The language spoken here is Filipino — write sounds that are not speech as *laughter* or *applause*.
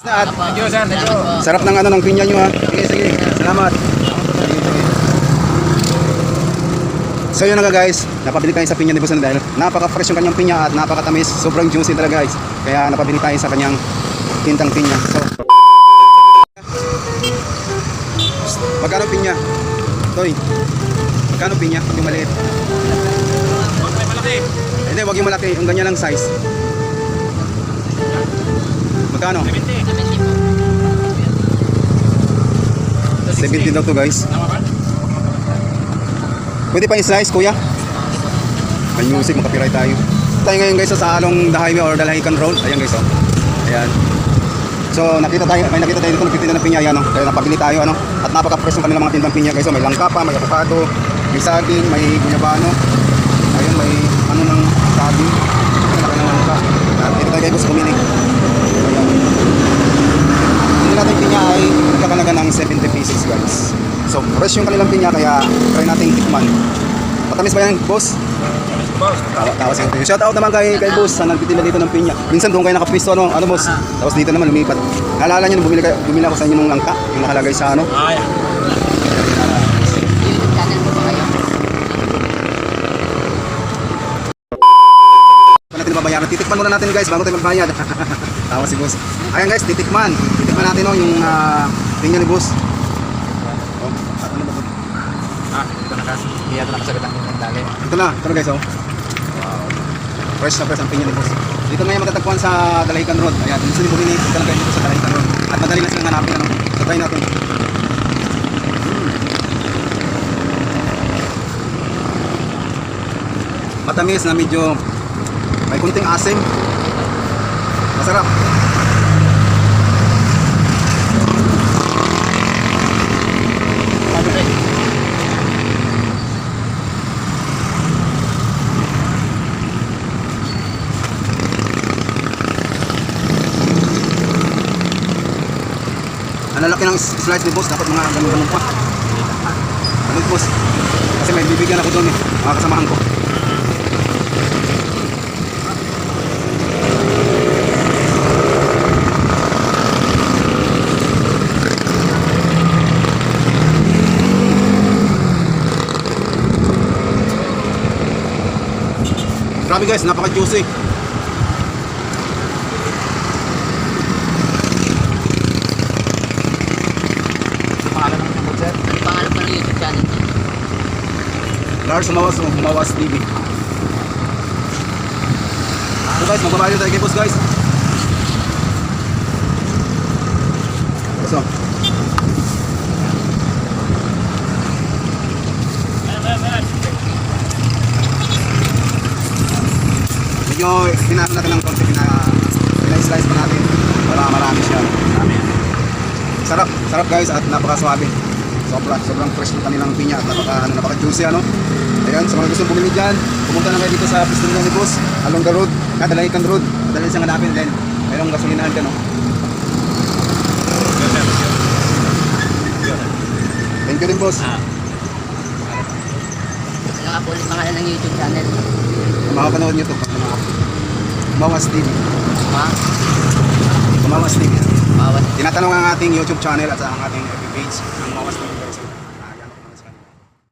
Thank you, sir. Thank you. sarap ng ano ng pinya nyo ha. Sige, sige. Salamat. So yun na nga guys, napabili tayo sa pinya ni Boss ano, dahil napaka-fresh yung kanyang pinya at napakatamis, sobrang juicy talaga guys. Kaya napabili tayo sa kanyang tintang pinya. So, magkano pinya? Toy, magkano pinya? Yung maliit. Huwag tayo malaki. Hindi, wag yung malaki, yung ganyan lang size. Magkano? 70. 70 daw to guys. Pwede pa i-slice, kuya? May music, makapiright tayo. Tayo ngayon guys sa Along the Highway or Dalahican Road. Ayan guys, oh. Ayan. So, nakita tayo, may nakita tayo dito, nagtitinda ng pinya, yan, oh. Kaya napabili tayo, ano. At napaka-fresh yung kanilang mga tindang pinya, guys. Oh. May langka pa, may avocado, may saging, may guyabano. Ayun, may ano ng saging. Ng dito tayo guys, bumili. Ayan. Hindi natin pinya ay nagkakalaga ng 70 pieces, guys. Fresh yung kanilang pinya, kaya try natin tikman. Matamis ba yan, boss? Tawa, tawa sa Shout out naman kay, kay boss sa nagtitinda dito ng pinya. Minsan doon kayo nakapwisto, ano, ano boss? Tapos dito naman lumipat. Naalala niyo, bumili, kayo- bumili ako sa inyo ng langka, yung nakalagay sa ano. Ay. Pa natin babayaran. Titikman muna natin guys, bago tayo magbayad. *laughs* tawa si boss. Ayan guys, titikman. Titikman natin oh, yung uh, pinya ni boss. Oh, at ano ba to? Ah, ito na ka. Iya, ito na kasagot ang dali. Ito na, ito na guys, oh. Wow. Fresh na fresh ang pinya ni boss. Dito ngayon matatagpuan sa Dalahican Road. Ayan, bumili dito lang kayo dito sa Dalahican Road. At madali na silang hanapin, ano. So, try natin. Mm. Matamis na medyo may kunting asim. Masarap. Ang lalaki ng slice ni boss, dapat mga ganun-ganun pa. Ano boss? Kasi may bibigyan ako doon eh, mga kasamahan ko. Grabe guys, napaka-juicy. Pangalan ng number, sir. Ano pangalan niya? Lars Mawas, Mawas TV. So guys, magbabayad tayo kay boss guys. So, medyo pinano natin ng konti, pina, pina-slice pa natin para marami siya. Yan. Sarap, sarap guys at napaka-swabe. Sobra, sobrang fresh ng kanilang pinya at napaka, ano, napaka-juicy ano. Ayan, sa mga gustong bumili dyan, pumunta na kayo dito sa Piston ni Boss, along the road, Kadalahican Road. Madali siyang hanapin din. Mayroong gasolinahan ka no. Thank you, sir. Thank you. Din boss. Ah. Nga po ulit pangalan ng YouTube channel? Makapanood nyo to. Mawas TV. Ma? Mawas TV. Bawat Tinatanong ang ating YouTube channel at sa ang ating FB page ng Mawas TV.